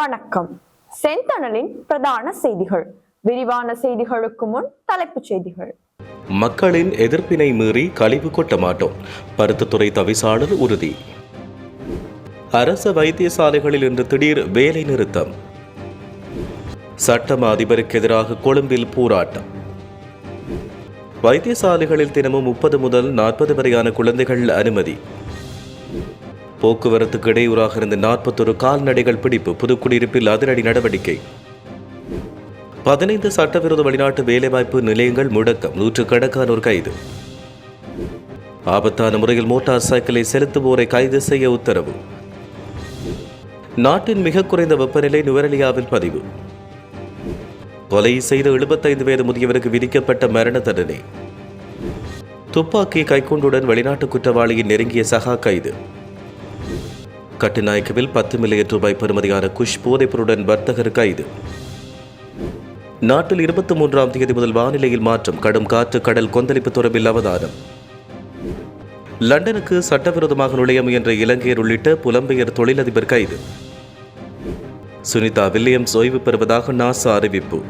வணக்கம். செந்தணலின் பிரதான செய்திகள். விரிவான செய்திகளுக்கு முன் தலைப்புச் செய்திகள். மக்களின் எதிர்ப்பினை மீறி கழிவு கொட்ட மாட்டோம். பருத்தித்துறை தவிசாளர் உறுதி. அரச வைத்தியசாலைகளில் இன்று திடீர் வேலை நிறுத்தம். சட்டம் அதிபருக்கு எதிராக கொழும்பில் போராட்டம். வைத்தியசாலைகளில் தினமும் முப்பது முதல் நாற்பது வரையான குழந்தைகள் அனுமதி. போக்குவரத்துக்கு இடையூறாக இருந்த நாற்பத்தொரு கால்நடைகள் பிடிப்பு புதுக்குடியிருப்பில் அதிரடி நடவடிக்கை. பதினைந்து சட்டவிரோத வெளிநாட்டு வேலைவாய்ப்பு நிலையங்கள் முடக்கம் நூற்றுக்கணக்கானோர் கைது. ஆபத்தான முறையில் மோட்டார் சைக்கிளை செலுத்துவோரை கைது செய்ய உத்தரவு. நாட்டின் மிக குறைந்த வெப்பநிலை நுவரலியாவில் பதிவு. கொலை செய்த எழுபத்தைந்து வயது முதியவருக்கு விதிக்கப்பட்ட மரண தண்டனை. துப்பாக்கி கைக்குண்டுடன் வெளிநாட்டு குற்றவாளியின் நெருங்கிய சகா கைது. கட்டுநாயக்கவில் பத்து மில்லியன் ரூபாய் பெறுமதியான குஷ் போதைப்பொருடன் வர்த்தகர் கைது. நாட்டில் இருபத்தி மூன்றாம் தேதி முதல் வானிலையில் மாற்றம் கடும் காற்று கடல் கொந்தளிப்பு தொடர்பில் அவதானம் லண்டனுக்கு சட்டவிரோதமாக நுழைய முயன்ற இலங்கையர் உள்ளிட்ட புலம்பெயர் தொழிலதிபர் கைது. சுனிதா வில்லியம்ஸ் ஓய்வு பெறுவதாக நாசா அறிவிப்பு.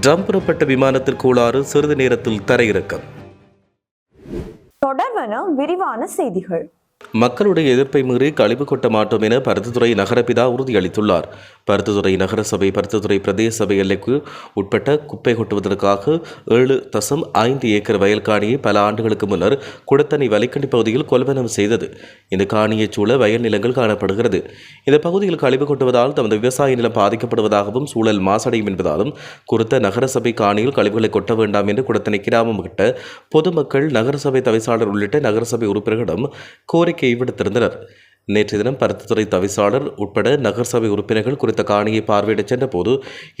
ட்ரம்ப் புறப்பட்ட விமானத்தில் கோளாறு சிறிது நேரத்தில் தரையிறக்கம். தொடர்வன விரிவான செய்திகள். மக்களுடைய எதிர்ப்பை மீறி கழிவு கொட்ட மாட்டோம் என பருத்தித்துறை நகரபிதா உறுதியளித்துள்ளார். பருத்தித்துறை நகரசபை பருத்தித்துறை பிரதேச சபை எல்லைக்கு உட்பட்ட குப்பை கொட்டுவதற்காக ஏழு தசம் ஐந்து ஏக்கர் வயல் காணியை பல ஆண்டுகளுக்கு முன்னர் குடத்தனி வலிக்கண்டி பகுதியில் கொள்வனம் செய்தது. இந்த காணியைச் சூழ வயல் நிலங்கள் காணப்படுகிறது. இந்த பகுதியில் கழிவு கொட்டுவதால் தமது விவசாய நிலம் பாதிக்கப்படுவதாகவும் சூழல் மாசடையும் என்பதாலும் குறித்த நகரசபை காணியில் கழிவுகளை கொட்ட வேண்டாம் என்று குடத்தனை கிராமம் கிட்ட பொதுமக்கள் நகரசபை தவிசாளர் உள்ளிட்ட நகரசபை உறுப்பினர்களிடம் கோரிக்கையை விடுத்திருந்தனர் நேற்று தினம் பருத்தித்துறை தவிசாளர் உட்பட நகரசபை உறுப்பினர்கள் குறித்த காணியை பார்வையிடச் சென்றபோது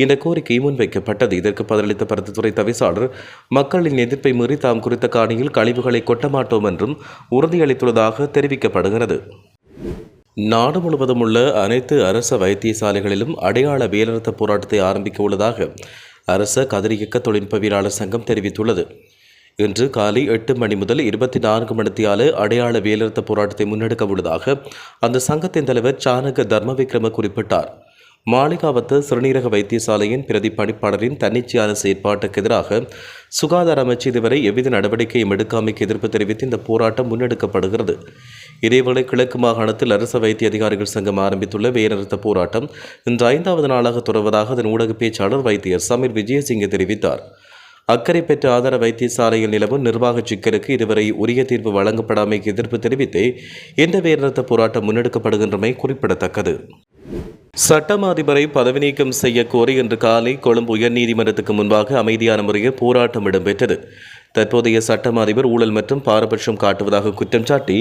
இந்த கோரிக்கை முன்வைக்கப்பட்டது. இதற்கு பதிலளித்த பருத்தித்துறை தவிசாளர் மக்களின் எதிர்ப்பை மீறி தாம் குறித்த காணியில் கழிவுகளை கொட்ட மாட்டோம் என்றும் உறுதியளித்துள்ளதாக தெரிவிக்கப்படுகிறது. நாடு முழுவதும் உள்ள அனைத்து அரச வைத்தியசாலைகளிலும் அடையாள வேலைநிறுத்த போராட்டத்தை ஆரம்பிக்க உள்ளதாக அரச கதிரியக்க தொழில்நுட்பவியலாளர் சங்கம் தெரிவித்துள்ளது. இன்று காலை எட்டு மணி முதல் இருபத்தி நான்கு மணித்தியால அடையாள வேலைநிறுத்த போராட்டத்தை முன்னெடுக்க உள்ளதாக அந்த சங்கத்தின் தலைவர் சானக தர்மவிக்ரம குறிப்பிட்டார். மாளிகாவத்து சிறுநீரக வைத்தியசாலையின் பிரதி பணிப்பாளரின் தன்னிச்சையான செயற்பாட்டுக்கு எதிராக சுகாதார அமைச்சு இதுவரை எவ்வித நடவடிக்கையும் எடுக்காமைக்கு எதிர்ப்பு தெரிவித்து இந்த போராட்டம் முன்னெடுக்கப்படுகிறது. இதேவேளை கிழக்கு மாகாணத்தில் அரசு வைத்திய அதிகாரிகள் சங்கம் ஆரம்பித்துள்ள வேலைநிறுத்த போராட்டம் இன்று ஐந்தாவது நாளாக தொடர்வதாக அதன் ஊடக பேச்சாளர் வைத்தியர் சமீர் விஜயசிங்க தெரிவித்தார். அக்கறை பெற்ற ஆதார வைத்தியசாலையில் நிலவும் நிர்வாக சிக்கலுக்கு இதுவரை உரிய தீர்வு வழங்கப்படாமைக்கு எதிர்ப்பு தெரிவித்தே இந்த வேலைநிறுத்த போராட்டம் முன்னெடுக்கப்படுகின்றமை குறிப்பிடத்தக்கது. சட்டம் அதிபரை பதவி நீக்கம் செய்ய கோரி இன்று காலை கொழும்பு உயர்நீதிமன்றத்துக்கு முன்பாக அமைதியான முறையில் போராட்டம் இடம்பெற்றது. தற்போதைய சட்டம் அதிபர் ஊழல் மற்றும் பாரபட்சம் காட்டுவதாக குற்றம் சாட்டி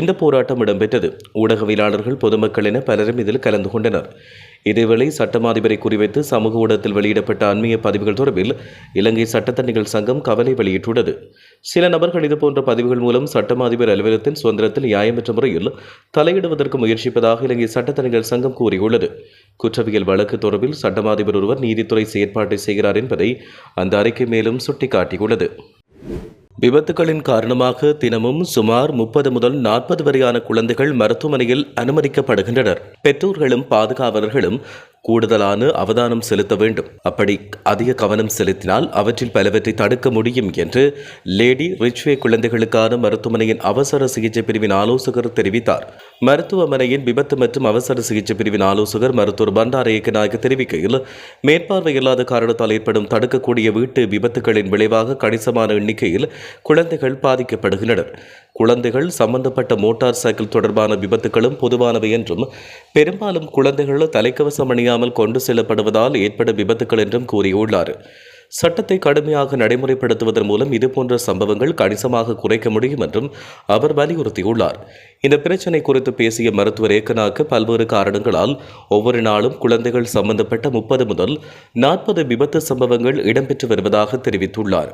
இந்த போராட்டம் இடம்பெற்றது. ஊடகவியலாளர்கள் பொதுமக்கள் என பலரும் இதில் கலந்து கொண்டனர். இதேவேளை சட்டம் அதிபரை குறிவைத்து சமூக ஊடகத்தில் வெளியிடப்பட்ட அண்மைய பதிவுகள் தொடர்பில் இலங்கை சட்டத்தணிகள் சங்கம் கவலை வெளியிட்டுள்ளது. சில நபர்கள் இதுபோன்ற பதிவுகள் மூலம் சட்டம் அதிபர் அலுவலகத்தின் சுதந்திரத்தில் நியாயமற்ற முறையில் தலையிடுவதற்கு முயற்சிப்பதாக இலங்கை சட்டத்தணிகள் சங்கம் கூறியுள்ளது. குற்றவியல் வழக்கு தொடர்பில் சட்டம் அதிபர் ஒருவர் நீதித்துறை செயற்பாட்டை செய்கிறார் என்பதை அந்த அறிக்கை மேலும் சுட்டிக்காட்டியுள்ளது. விபத்துகளின் காரணமாக தினமும் சுமார் முப்பது முதல் நாற்பது வரையான குழந்தைகள் மருத்துவமனையில் அனுமதிக்கப்படுகின்றனர். பெற்றோர்களும் பாதுகாவலர்களும் கூடுதலான அவதானம் செலுத்த வேண்டும். அப்படி அதிக கவனம் செலுத்தினால் அவற்றில் பலவற்றை தடுக்க முடியும் என்று லேடி ரிச்வே குழந்தைகளுக்கான மருத்துவமனையின் அவசர சிகிச்சை பிரிவின் ஆலோசகர் தெரிவித்தார். மருத்துவமனையின் விபத்து மற்றும் அவசர சிகிச்சை பிரிவின் ஆலோசகர் மருத்துவர் பண்டார இயக்கநாயக தெரிவிக்கையில் மேற்பார்வை இல்லாத காரணத்தால் ஏற்படும் தடுக்கக்கூடிய வீட்டு விபத்துகளின் விளைவாக கணிசமான எண்ணிக்கையில் குழந்தைகள் பாதிக்கப்படுகின்றனர். குழந்தைகள் சம்பந்தப்பட்ட மோட்டார் சைக்கிள் தொடர்பான விபத்துகளும் பொதுவானவை என்றும் பெரும்பாலும் குழந்தைகள் தலைக்கவசம் அணியாமல் கொண்டு செல்லப்படுவதால் ஏற்படும் விபத்துகள் என்றும் கூறியுள்ளார். சட்டத்தை கடுமையாக நடைமுறைப்படுத்துவதன் மூலம் இதுபோன்ற சம்பவங்கள் கணிசமாக குறைக்க முடியும் என்றும் அவர் வலியுறுத்தியுள்ளார். இந்த பிரச்சினை குறித்து பேசிய மருத்துவர் ஏக்கனாக்கு பல்வேறு காரணங்களால் ஒவ்வொரு நாளும் குழந்தைகள் சம்பந்தப்பட்ட முப்பது முதல் நாற்பது விபத்து சம்பவங்கள் இடம்பெற்று வருவதாக தெரிவித்துள்ளார்.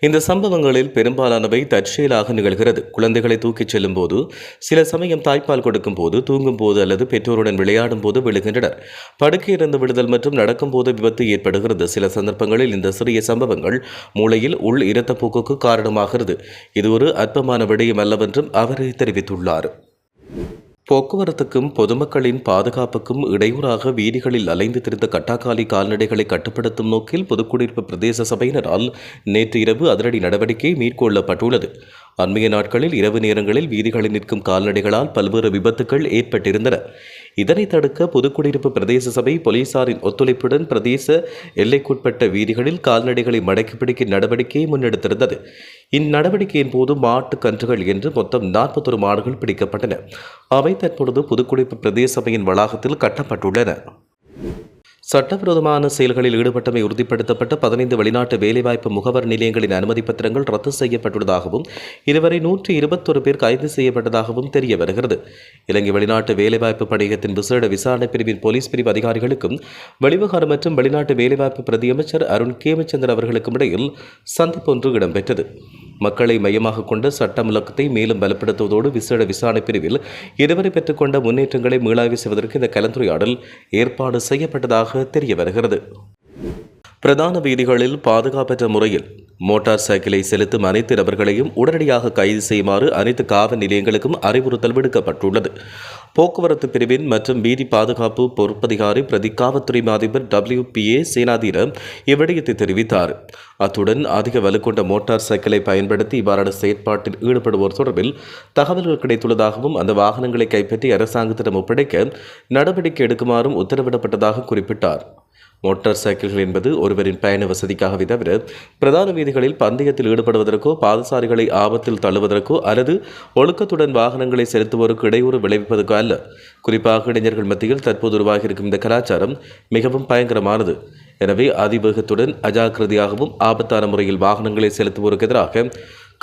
இந்த சம்பவங்களில் பெரும்பாலானவை தற்செயலாக நிகழ்கிறது. குழந்தைகளை தூக்கிச் செல்லும் போது சில சமயம் தாய்ப்பால் கொடுக்கும் போது தூங்கும் போது அல்லது பெற்றோருடன் விளையாடும் போது விழுகின்றனர் படுக்கையிலிருந்து விடுதல் மற்றும் நடக்கும் போது விபத்து ஏற்படுகிறது. சில சந்தர்ப்பங்களில் இந்த சிறிய சம்பவங்கள் மூளையில் உள் இரத்தப்போக்குக்கு காரணமாகிறது. இது ஒரு அற்பமான விடயம் அல்லவென்றும் அவர் தெரிவித்துள்ளார். போக்குவரத்துக்கும் பொதுமக்களின் பாதுகாப்புக்கும் இடையூறாக வீதிகளில் அலைந்து திரிந்த கட்டாக்காலி கால்நடைகளை கட்டுப்படுத்தும் நோக்கில் புதுக்குடியிருப்பு பிரதேச சபையினரால் நேற்று இரவு அதிரடி நடவடிக்கை மேற்கொள்ளப்பட்டுள்ளது. அண்மைய நாட்களில் இரவு நேரங்களில் வீதிகளில் நிற்கும் கால்நடைகளால் பல்வேறு விபத்துக்கள் ஏற்பட்டிருந்தன. இதனை தடுக்க புதுக்குடியிருப்பு பிரதேச சபை போலீசாரின் ஒத்துழைப்புடன் பிரதேச எல்லைக்குட்பட்ட வீதிகளில் கால்நடைகளை மடக்கி பிடிக்கும் நடவடிக்கையை முன்னெடுத்திருந்தது. இந்நடவடிக்கையின் போது மாட்டு கன்றுகள் என்று மொத்தம் நாற்பத்தொரு மாடுகள் பிடிக்கப்பட்டன. அவை தற்பொழுது புதுக்குடியிருப்பு பிரதேச சபையின் வளாகத்தில் கட்டப்பட்டுள்ளன. சட்டவிரோதமான செயல்களில் ஈடுபட்டமை உறுதிப்படுத்தப்பட்ட பதினைந்து வெளிநாட்டு வேலைவாய்ப்பு முகவர் நிலையங்களின் அனுமதி பத்திரங்கள் ரத்து செய்யப்பட்டுள்ளதாகவும் இதுவரை நூற்றி இருபத்தொரு பேர் கைது செய்யப்பட்டதாகவும் தெரிய வருகிறது. இலங்கை வெளிநாட்டு வேலைவாய்ப்பு பணியகத்தின் விசேட விசாரணை பிரிவின் போலீஸ் பிரிவு அதிகாரிகளுக்கும் வெளிவகாரம் மற்றும் வெளிநாட்டு வேலைவாய்ப்பு பிரதியமைச்சர் அருண் கேமச்சந்திரன் அவர்களுக்கும் இடையில் சந்திப்பொன்று இடம்பெற்றது. மக்களை மையமாக கொண்ட சட்டமுழக்கத்தை மேலும் பலப்படுத்துவதோடு விசேட விசாரணை பிரிவில் இதுவரை பெற்றுக்கொண்ட முன்னேற்றங்களை மீளாய்வு செய்வதற்கு இந்த கலந்துரையாடல் ஏற்பாடு செய்யப்பட்டதாக தெரிய வருகிறது. பிரதான வீதிகளில் பாதுகாப்பற்ற முறையில் மோட்டார் சைக்கிளை செலுத்தும் அனைத்து நபர்களையும் உடனடியாக கைது செய்யுமாறு அனைத்து காவல் நிலையங்களுக்கும் அறிவுறுத்தல் விடுக்கப்பட்டுள்ளது. போக்குவரத்து பிரிவின் மற்றும் வீதி பாதுகாப்பு பொறுப்பதிகாரி பிரதி காவல்துறை அதிபர் டபிள்யூ பி ஏ சேனாதீரம் இவ்விடயத்தை தெரிவித்தார். அத்துடன் அதிக வலுக்கொண்ட மோட்டார் சைக்கிளை பயன்படுத்தி இவ்வாறான செயற்பாட்டில் ஈடுபடுவோர் தொடர்பில் தகவல்கள் கிடைத்துள்ளதாகவும் அந்த வாகனங்களை கைப்பற்றி அரசாங்கத்திடம் ஒப்படைக்க நடவடிக்கை எடுக்குமாறும் உத்தரவிடப்பட்டதாக குறிப்பிட்டார். மோட்டார் சைக்கிள்கள் என்பது ஒருவரின் பயண வசதிக்காகவே தவிர பிரதான வீதிகளில் பந்தயத்தில் ஈடுபடுவதற்கோ பாதசாரிகளை ஆபத்தில் தள்ளுவதற்கோ அல்லது ஒழுக்கத்துடன் வாகனங்களை செலுத்துவோருக்கு இடையூறு விளைவிப்பதற்கோ அல்ல. குறிப்பாக இளைஞர்கள் மத்தியில் தற்போது உருவாகியிருக்கும் இந்த கலாச்சாரம் மிகவும் பயங்கரமானது. எனவே அதிவேகத்துடன் அஜாக்கிரதையாகவும் ஆபத்தான முறையில் வாகனங்களை செலுத்துவோருக்கு எதிராக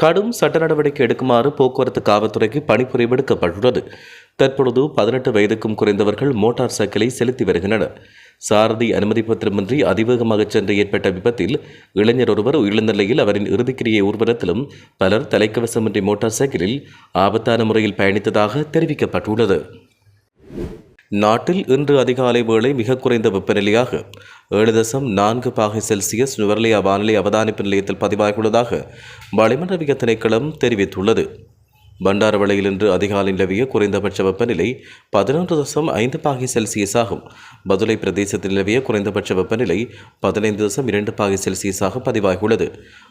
கடும் சட்ட நடவடிக்கை எடுக்குமாறு போக்குவரத்து காவல்துறைக்கு பணிபுரி விடுக்கப்பட்டுள்ளது தற்பொழுது பதினெட்டு வயதுக்கும் குறைந்தவர்கள் மோட்டார் சைக்கிளை செலுத்தி வருகின்றனர். சாரதி அனுமதி பத்திரமின்றி அதிவேகமாக சென்று ஏற்பட்ட விபத்தில் இளைஞர் ஒருவர் உயிரிழந்த நிலையில் அவரின் இறுதிக்கிரியை ஊர்வலத்திலும் பலர் தலைக்கவசமின்றி மோட்டார் சைக்கிளில் ஆபத்தான முறையில் பயணித்ததாக தெரிவிக்கப்பட்டுள்ளது. நாட்டில் இன்று அதிகாலை வேளை மிக குறைந்த வெப்பநிலையாக ஏழு தசம் நான்கு பாகை செல்சியஸ் நுவர்லியா வானிலை அவதானிப்பு நிலையத்தில் பதிவாகியுள்ளதாக வளிமண்டலவிய திணைக்களம் தெரிவித்துள்ளது. பண்டாரவளையில் இன்று அதிகாலை நிலவிய குறைந்தபட்ச வெப்பநிலை பதினொன்று தசம் ஐந்து பாகை செல்சியஸ் ஆகும். பதுளை பிரதேசத்தில் நிலவிய குறைந்தபட்ச வெப்பநிலை பதினைந்து தசம் இரண்டு பாகை செல்சியஸாக பதிவாகியுள்ளது.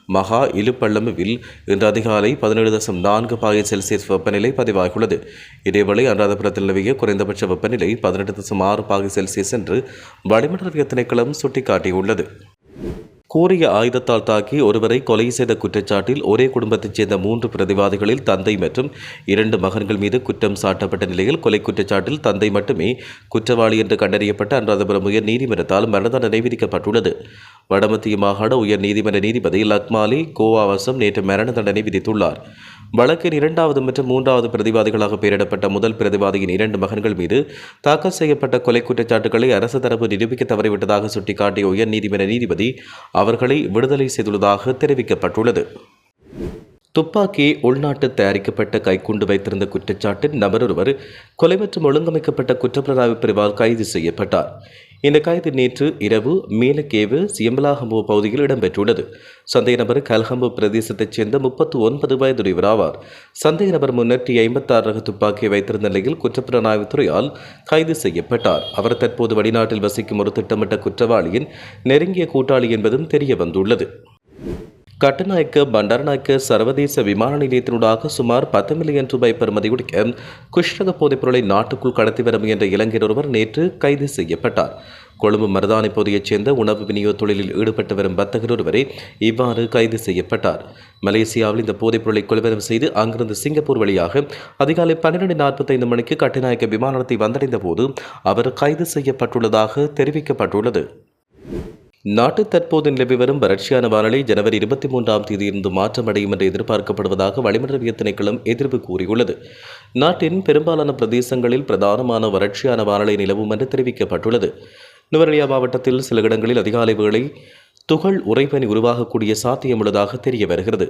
மகா இலுப்பள்ளமுவில் இன்று அதிகாலை பதினேழு தசம் நான்கு பாகை செல்சியஸ் வெப்பநிலை பதிவாகியுள்ளது. இதேவேளை அனுராதபுரத்தில் நிலவிய குறைந்தபட்ச வெப்பநிலை பதினெட்டு தசம் ஆறு பாகை செல்சியஸ் என்று வளிமண்டலவிய திணைக்களம் சுட்டிக்காட்டியுள்ளது. கூறிய ஆயுதத்தால் தாக்கி ஒருவரை கொலை செய்த குற்றச்சாட்டில் ஒரே குடும்பத்தைச் சேர்ந்த மூன்று பிரதிவாதிகளில் தந்தை மற்றும் இரண்டு மகன்கள் மீது குற்றம் சாட்டப்பட்ட நிலையில் கொலை குற்றச்சாட்டில் தந்தை மட்டுமே குற்றவாளி என்று கண்டறியப்பட்ட அனுராதபுரம் உயர் நீதிமன்றத்தால் மரண தண்டனை விதிக்கப்பட்டுள்ளது. வடமத்திய மாகாண உயர் நீதிமன்ற நீதிபதி லக்மாலி கோவாவசம் நேற்று மரண தண்டனை விதித்துள்ளார். வழக்கின் இரண்டாவது மற்றும் மூன்றாவது பிரதிவாதிகளாக பெயரிடப்பட்ட முதல் பிரதிவாதியின் இரண்டு மகன்கள் மீது தாக்கல் செய்யப்பட்ட கொலை குற்றச்சாட்டுகளை அரசு தரப்பு நிரூபிக்க தவறிவிட்டதாக சுட்டிக்காட்டிய உயர் நீதிமன்ற நீதிபதி அவர்களை விடுதலை செய்துள்ளதாக தெரிவிக்கப்பட்டுள்ளது. துப்பாக்கி உள்நாட்டு தயாரிக்கப்பட்ட கைக்குண்டு வைத்திருந்த குற்றச்சாட்டில் நபரொருவர் கொலை மற்றும் ஒழுங்கமைக்கப்பட்ட குற்றப்புலனாய்வு பிரிவால் கைது செய்யப்பட்டார். இந்த கைது நேற்று இரவு மீனக்கேவு சியம்பலாகம்பு பகுதியில் இடம்பெற்றுள்ளது. சந்தேக நபர் கல்ஹம்பு பிரதேசத்தைச் சேர்ந்த முப்பத்து ஒன்பது வயதுடையவர் ஆவார். சந்தேக நபர் முன்னூற்றி ஐம்பத்தாறு ரக துப்பாக்கியை வைத்திருந்த நிலையில் குற்றப்புலனாய்வு துறையால் கைது செய்யப்பட்டார். அவர் தற்போது வெளிநாட்டில் வசிக்கும் ஒரு திட்டமிட்ட குற்றவாளியின் நெருங்கிய கூட்டாளி என்பதும் தெரிய வந்துள்ளது கட்டுநாயக்க பண்டாரநாயக்க சர்வதேச விமான நிலையத்தினூடாக சுமார் பத்து மில்லியன் ரூபாய் பெறுமதியுடைய குஷ்ரக போதைப் நாட்டுக்குள் கடத்தி வர முயன்ற இளைஞர் ஒருவர் நேற்று கைது செய்யப்பட்டார். கொழும்பு மருதானை பகுதியைச் சேர்ந்த உணவு விநியோக தொழிலில் ஈடுபட்டு வரும் வர்த்தகர் ஒருவரே இவ்வாறு கைது செய்யப்பட்டார். மலேசியாவில் இந்த போதைப் பொருளை கொள்வனம் செய்து அங்கிருந்து சிங்கப்பூர் வழியாக அதிகாலை பன்னிரண்டு நாற்பத்தைந்து மணிக்கு கட்டுநாயக்க விமானத்தை வந்தடைந்த போது அவர் கைது செய்யப்பட்டுள்ளதாக தெரிவிக்கப்பட்டுள்ளது. நாட்டு தற்போது நிலவி வரும் வறட்சியான வானிலை ஜனவரி இருபத்தி மூன்றாம் தேதியிலிருந்து மாற்றமடையும் என்று எதிர்பார்க்கப்படுவதாக வளிமண்டலவிய திணைக்களம் எதிர்ப்பு கூறியுள்ளது. நாட்டின் பெரும்பாலான பிரதேசங்களில் பிரதானமான வறட்சியான வானிலை நிலவும் என்று தெரிவிக்கப்பட்டுள்ளது. நுவரெலியா மாவட்டத்தில் சில இடங்களில் அதிகாலை வேளை துகள் உறைபனி உருவாகக்கூடிய சாத்தியமுள்ளதாக தெரிய வருகிறது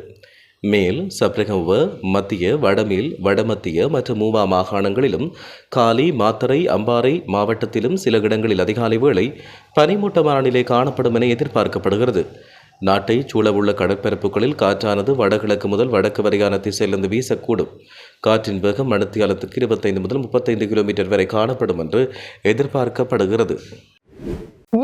மேல் சப்ரகவ மத்திய வடமேல் வடமத்திய மற்றும் மூவா மாகாணங்களிலும் காலி மாத்தரை அம்பாறை மாவட்டத்திலும் சில இடங்களில் அதிகாலை வேளை பனிமூட்டமான நிலை காணப்படும் என எதிர்பார்க்கப்படுகிறது. நாட்டை சூழவுள்ள கடற்பரப்புகளில் காற்றானது வடகிழக்கு முதல் வடக்கு வரையான திசையிலிருந்து வீசக்கூடும். காற்றின் வேகம் மணித்தியாலத்துக்கு இருபத்தைந்து முதல் முப்பத்தைந்து கிலோமீட்டர் வரை காணப்படும் என்று எதிர்பார்க்கப்படுகிறது.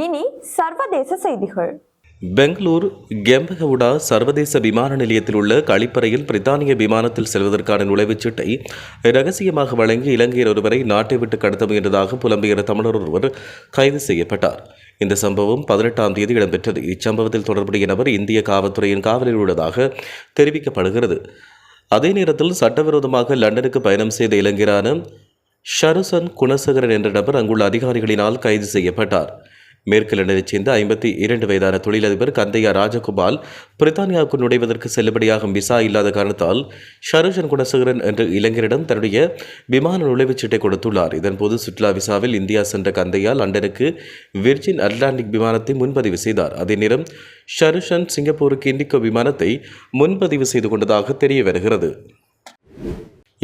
இனி சர்வதேச செய்திகள். பெங்களூர் கெம்பகவுடா சர்வதேச விமான நிலையத்தில் உள்ள கழிப்பறையில் பிரித்தானிய விமானத்தில் செல்வதற்கான நுழைவுச் சீட்டை ரகசியமாக வழங்கி இலங்கையர் ஒருவரை நாட்டை விட்டு கடத்த முயன்றதாக புலம்பெயர் தமிழர் ஒருவர் கைது செய்யப்பட்டார். இந்த சம்பவம் பதினெட்டாம் தேதி இடம்பெற்றது. இச்சம்பவத்தில் தொடர்புடைய நபர் இந்திய காவல்துறையின் காவலில் உள்ளதாக தெரிவிக்கப்படுகிறது. அதே நேரத்தில் சட்டவிரோதமாக லண்டனுக்கு பயணம் செய்த இளைஞரான ஷருசன் குணசேகரன் என்ற நபர் அங்குள்ள அதிகாரிகளினால் கைது செய்யப்பட்டார். மேற்கு லண்டனைச் சேர்ந்த ஐம்பத்தி இரண்டு வயதான தொழிலதிபர் கந்தையா ராஜகோபால் பிரித்தானியாவுக்கு நுழைவதற்கு செல்லுபடியாகும் விசா இல்லாத காரணத்தால் ஷருஷன் குணசேகரன் என்ற இளைஞரிடம் தன்னுடைய விமான நுழைவுச் சீட்டை கொடுத்துள்ளார். இதன்போது சுற்றுலா விசாவில் இந்தியா சென்ற கந்தையா லண்டனுக்கு விர்ஜின் அட்லாண்டிக் விமானத்தை முன்பதிவு செய்தார். அதே நேரம் ஷருஷன் சிங்கப்பூருக்கு இண்டிகோ விமானத்தை முன்பதிவு செய்து கொண்டதாக தெரிய வருகிறது.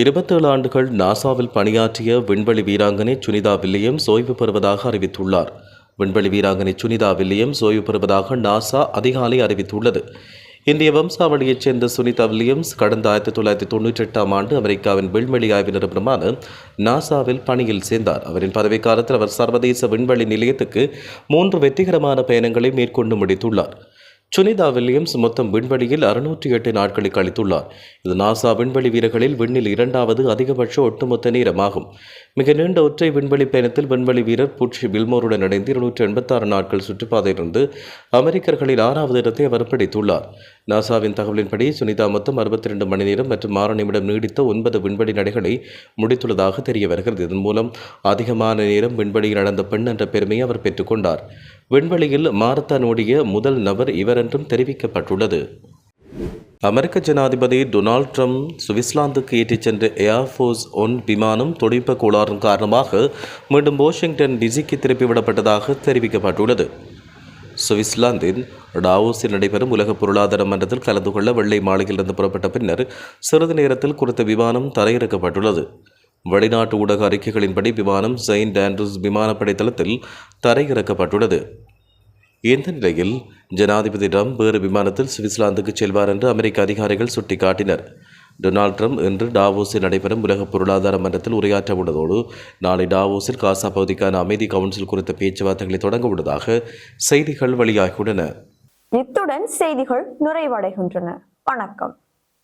இருபத்தேழு ஆண்டுகள் நாசாவில் பணியாற்றிய விண்வெளி வீராங்கனை சுனிதா வில்லியம்ஸ் ஓய்வு பெறுவதாக அறிவித்துள்ளார். விண்வெளி வீராங்கனை சுனிதா வில்லியம்ஸ் ஓய்வு பெறுவதாக நாசா அதிகாலை அறிவித்துள்ளது. இந்திய வம்சாவளியைச் சேர்ந்த சுனிதா வில்லியம்ஸ் கடந்த ஆயிரத்தி தொள்ளாயிரத்தி தொண்ணூற்றி எட்டாம் ஆண்டு அமெரிக்காவின் விண்வெளி ஆய்வு நிறுவனமான நாசாவில் பணியில் சேர்ந்தார். அவரின் பதவிக்காலத்தில் அவர் சர்வதேச விண்வெளி நிலையத்துக்கு மூன்று வெற்றிகரமான பயணங்களை மேற்கொண்டு முடித்துள்ளார். சுனிதா வில்லியம்ஸ் மொத்தம் விண்வெளியில் அறுநூற்றி எட்டு நாட்களை கழித்துள்ளார் இது நாசா விண்வெளி வீரர்களில் விண்ணில் இரண்டாவது அதிகபட்ச ஒட்டுமொத்த நேரமாகும். மிக நீண்ட ஒற்றை விண்வெளி பயணத்தில் விண்வெளி வீரர் புட்சி பில்மோருடன் இணைந்து இருநூற்றி எண்பத்தாறு நாட்கள் சுற்றுப்பாதையிலிருந்து அமெரிக்கர்களில் ஆறாவது இடத்தை அவர் பிடித்துள்ளார். நாசாவின் தகவலின்படி சுனிதா மொத்தம் அறுபத்தி ரெண்டு மணி நேரம் மற்றும் ஆறு நிமிடம் நீடித்த ஒன்பது விண்வெளி நடைகளை முடித்துள்ளதாக தெரிய வருகிறது. இதன் மூலம் அதிகமான நேரம் விண்வெளியில் நடந்த பெண் என்ற பெருமையை அவர் பெற்றுக்கொண்டார் விண்வெளியில் மாரத்தான் ஓடிய முதல் நபர் இவர் என்றும் தெரிவிக்கப்பட்டுள்ளது. அமெரிக்க ஜனாதிபதி டொனால்ட் ட்ரம்ப் சுவிட்சர்லாந்துக்கு ஏற்றிச் சென்ற ஏர்ஃபோர்ஸ் ஒன் விமானம் தொழில்நுட்ப கோளாறின் காரணமாக மீண்டும் வாஷிங்டன் டிசிக்கு திருப்பிவிடப்பட்டதாக தெரிவிக்கப்பட்டுள்ளது. சுவிஸ்லாந்தின் டாவோஸில் நடைபெறும் உலக பொருளாதார மன்றத்தில் கலந்து கொள்ள வெள்ளை மாளிகையிலிருந்து புறப்பட்ட பின்னர் சிறிது நேரத்தில் குறித்த விமானம் தரையிறக்கப்பட்டுள்ளது. வெளிநாட்டு ஊடக அறிக்கைகளின்படி விமானம் செயின்ட் ஆண்ட்ரூஸ் விமானப்படை தளத்தில் தரையிறக்கப்பட்டுள்ளது. இந்த நிலையில் ஜனாதிபதி ட்ரம்ப் வேறு விமானத்தில் சுவிட்சர்லாந்துக்கு செல்வார் என்று அமெரிக்க அதிகாரிகள் சுட்டிக்காட்டினர். டொனால்ட் ட்ரம்ப் இன்று டாவோஸில் நடைபெறும் உலக பொருளாதார மன்றத்தில் உரையாற்ற உள்ளதோடு நாளை டாவோஸில் காசா பகுதிக்கான அமைதி கவுன்சில் குறித்த பேச்சுவார்த்தைகளை தொடங்க உள்ளதாக செய்திகள் வெளியாகியுள்ளன. இத்துடன் செய்திகள் நிறைவடைகின்றன. வணக்கம்.